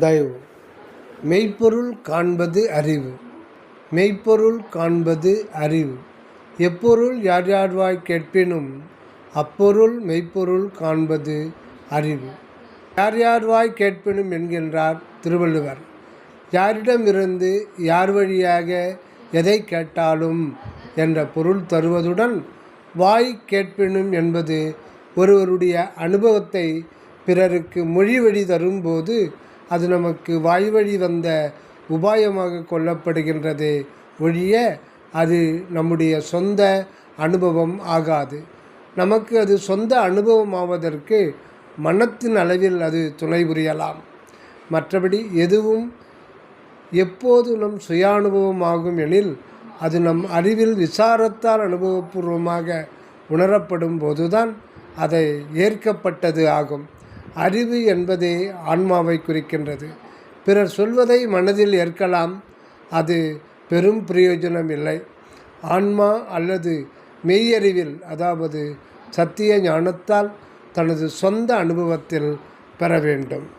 தயவு. மெய்ப்பொருள் காண்பது அறிவு. மெய்ப்பொருள் காண்பது அறிவு. எப்பொருள் யார் யார்வாய் கேட்பினும் அப்பொருள் மெய்ப்பொருள் காண்பது அறிவு. யார் யார்வாய் கேட்பினும் என்கின்றார் திருவள்ளுவர். யாரிடமிருந்து யார் வழியாக எதை கேட்டாலும் என்ற பொருள் தருவதுடன் வாய் கேட்பினும் என்பது ஒருவருடைய அனுபவத்தை பிறருக்கு மொழி வழி தரும்போது அது நமக்கு வாய் வழி வந்த உபாயமாக கொள்ளப்படுகின்றது ஒழிய அது நம்முடைய சொந்த அனுபவம் ஆகாது. நமக்கு அது சொந்த அனுபவம் ஆவதற்கு மனத்தின் அளவில் அது துணை புரியலாம். மற்றபடி எதுவும் எப்போது நம் சுய அனுபவமாகும் எனில் அது நம் அறிவில் விசாரத்தால் அனுபவபூர்வமாக உணரப்படும் போதுதான் அதை ஏற்கப்பட்டது ஆகும். அறிவு என்பதே ஆன்மாவை குறிக்கின்றது. பிறர் சொல்வதை மனதில் ஏற்கலாம் அது பெரும் பிரயோஜனம் இல்லை. ஆன்மா அல்லது மெய்யறிவில் அதாவது சத்திய ஞானத்தால் தனது சொந்த அனுபவத்தில் பெற வேண்டும்.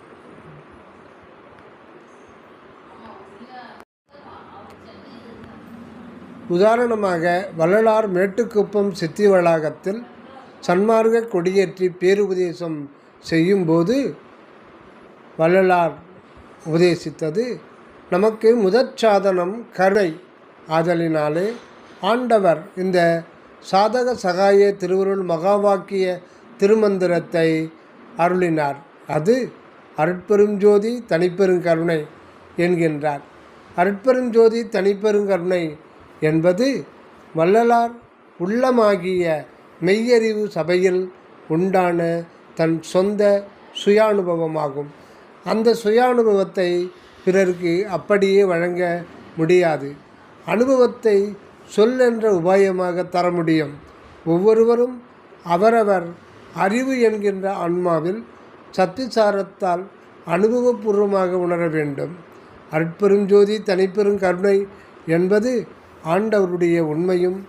உதாரணமாக வள்ளலார் மேட்டுக்குப்பம் சித்தி வளாகத்தில் சன்மார்க்க கொடியேற்றி பேருபதேசம் செய்யும்போது வள்ளலார் உபதேசித்தது நமக்கு முதற் சாதனம் கருணை ஆதலினாலே ஆண்டவர் இந்த சாதக சகாய திருவருள் மகாவாக்கிய திருமந்திரத்தை அருளினார். அது அருட்பெருஞ்சோதி தனிப்பெருங்கருணை என்கின்றார். அருட்பெருஞ்சோதி தனிப்பெருங்கருணை என்பது வள்ளலார் உள்ளமாகிய மெய்யறிவு சபையில் உண்டான தன் சொந்த சுயானுபவமாகும். அந்த சுயானுபவத்தை பிறருக்கு அப்படியே வழங்க முடியாது. அனுபவத்தை சொல் என்ற உபாயமாக தர முடியும். ஒவ்வொருவரும் அவரவர் அறிவு என்கின்ற ஆன்மாவில் சத்திசாரத்தால் அனுபவபூர்வமாக உணர வேண்டும். அற்பெருஞ்சோதி தனிப்பெரும் கருணை என்பது ஆண்டவருடைய உண்மையும்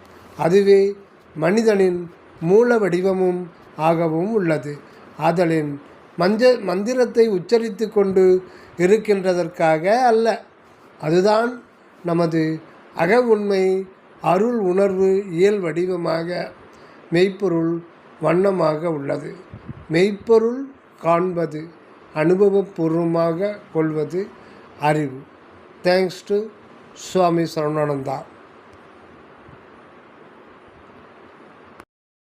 அதுவே மனிதனின் மூல வடிவமும் ஆகவும் உள்ளது. ஆதலின் மஞ்ச மந்திரத்தை உச்சரித்து கொண்டு இருக்கின்றதற்காக அல்ல. அதுதான் நமது அக உண்மை அருள் உணர்வு இயல் வடிவமாக மெய்ப்பொருள் வண்ணமாக உள்ளது. மெய்ப்பொருள் காண்பது அனுபவபூர்வமாக கொள்வது அறிவு. Thanks to Swami Saravanananda